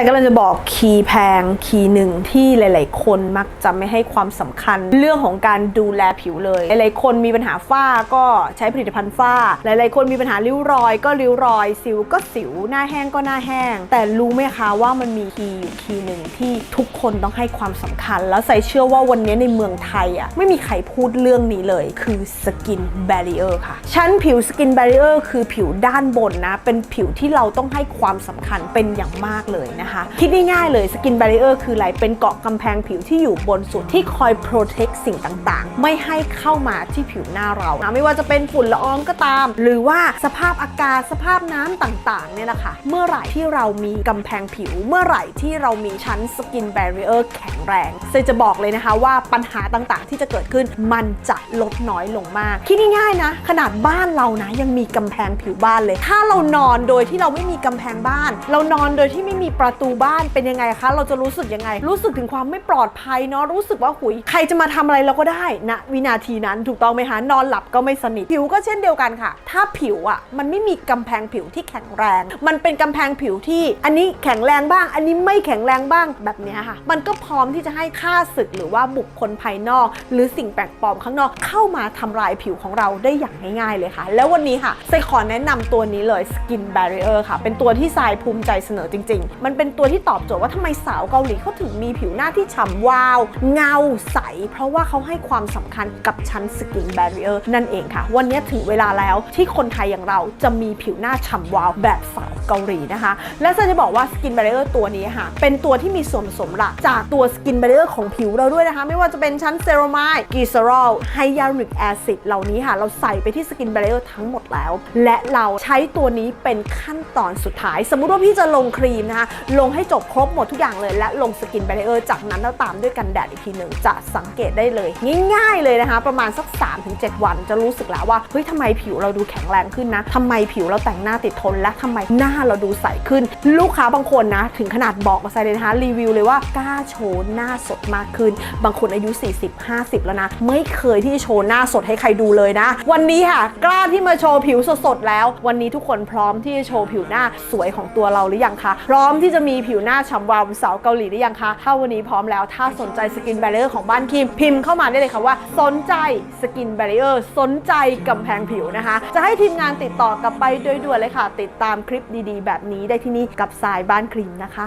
แต่กำลังจะบอกคีย์แพงคีย์หนึ่งที่หลาย ๆ คนมักจะไม่ให้ความสำคัญ เรื่องของการดูแลผิวเลย หลาย ๆ คนมีปัญหาฝ้าก็ใช้ผลิตภัณฑ์ฝ้า หลาย ๆ คนมีปัญหาริ้วรอย ก็ริ้วรอย สิวก็สิว หน้าแห้งก็หน้าแห้ง แต่รู้ไหมคะว่ามันมีคีย์อยู่คีย์หนึ่งที่ทุกคนต้องให้ความสำคัญ แล้วใส่เชื่อว่าวันนี้ในเมืองไทยอะไม่มีใครพูดเรื่องนี้เลย คือสกินแบรีเออร์ค่ะชั้นผิวสกินแบรีเออร์คือผิวด้านบนนะ เป็นผิวที่เราต้องให้ความสำคัญเป็นอย่างมากเลยนะคะคิดง่ายๆเลยสกินแบรีเออร์คืออะไร เป็นเกาะกำแพงผิวที่อยู่บนสุดที่คอยโปรเทคสิ่งต่างๆ ไม่ให้เข้ามาที่ผิวหน้าเรานะไม่ว่าจะเป็นฝุ่นละอองก็ตาม หรือว่าสภาพอากาศสภาพน้ำต่างๆเนี่ยแหละค่ะเมื่อไหร่ที่เรามีกำแพงผิว เมื่อไหร่ที่เรามีชั้นสกินแบรีเออร์แข็งแรงเซจะบอกเลยนะคะว่าปัญหาต่างๆ ที่จะเกิดขึ้นมันจะลดน้อยลงมาก คิดง่ายๆนะ ขนาดบ้านเรานะยังมีกำแพงผิวบ้านเลย ถ้าเรานอนโดยที่เราไม่มีกำแพงบ้าน เรานอนโดยที่ไม่มีประตูบ้านเป็นยังไงคะ เราจะรู้สึกยังไง รู้สึกถึงความไม่ปลอดภัยเนาะรู้สึกว่าหุยใครจะมาทำอะไรเราก็ได้นะวินาทีนั้นถูกต้องไหมคะนอนหลับก็ไม่สนิทผิวก็เช่นเดียวกันค่ะ ถ้าผิวอะมันไม่มีกำแพงผิวที่แข็งแรง มันเป็นกำแพงผิวที่ อันนี้แข็งแรงบ้าง อันนี้ไม่แข็งแรงบ้างแบบนี้ค่ะ มันก็พร้อมที่จะให้ค่าศึกหรือว่าบุคคลภายนอก หรือสิ่งแปลกปลอมข้างนอกเข้ามาทำลายผิวของเราได้อย่างง่ายๆเลยค่ะ แล้ววันนี้ค่ะเซขอแนะนำตัวนี้เลย Skin Barrier ค่ะ เป็นตัวที่ทรายภูมิใจเสนอจริง ๆ มันเป็นตัวที่ตอบโจทย์ว่าทำไมสาวเกาหลีเขาถึงมีผิวหน้าที่ฉ่ำวาว เงาใส เพราะว่าเขาให้ความสำคัญกับชั้น Skin Barrier นั่นเองค่ะ วันนี้ถึงเวลาแล้วที่คนไทยอย่างเราจะมีผิวหน้าฉ่ำวาวแบบสาว เกาหลีนะคะ และจะบอกว่า Skin Barrier ตัวนี้ค่ะ เป็นตัวที่มีส่วนผสมหลักจากตัว Skin Barrier ของผิวเราด้วยนะคะ ไม่ว่าจะเป็นชั้นเซรามายกีซารอลไฮยาลูริกแอซิดเหล่านี้ค่ะ เราใส่ไปที่ Skin Barrier ทั้งหมดแล้ว และเราใช้ตัวนี้เป็นขั้นตอนสุดท้าย สมมุติว่าพี่จะลงครีมนะคะ ลงให้จบครบหมดทุกอย่างเลย และลง Skin Barrier จากนั้นแล้วตามด้วยกันแดดอีกทีหนึ่งจะสังเกตได้เลย ง่าย ๆ เลยนะคะ ประมาณสัก 3-7 วันจะรู้สึกแล้วว่าเฮ้ยทำไมผิวเราดูแข็งแรงขึ้นนะทำไมผิวเราแต่งหน้าติดทนและทำไมหน้าเราดูใสขึ้น ลูกค้าบางคนนะ ถึงขนาดบอกมาใส่เลยนะคะรีวิวเลยว่ากล้าโชว์หน้าสดมากขึ้น บางคนอายุ 40-50 แล้วนะ ไม่เคยที่จะโชว์หน้าสดให้ใครดูเลยนะ วันนี้ค่ะ กล้าที่มาโชว์ผิวสดๆแล้ว วันนี้ทุกคนพร้อมที่จะโชว์ผิวหน้าสวยของตัวเราหรือยังคะพร้อมที่จะมีผิวหน้าฉ่ำวาวสาวเกาหลีหรือยังคะถ้าวันนี้พร้อมแล้วถ้าสนใจสกินแบรเ e อร์ของบ้านคิมพิมพ์เข้ามาได้เลยค่ะว่า สนใจสกินแบรเ e อร์สนใจกำแพงผิวนะคะ จะให้ทีมงานติดต่อกลับไปโดยด่วนเลยค่ะ ติดตามคลิปดีๆ แบบนี้ได้ที่นี่กับสายบ้านครีมนะคะ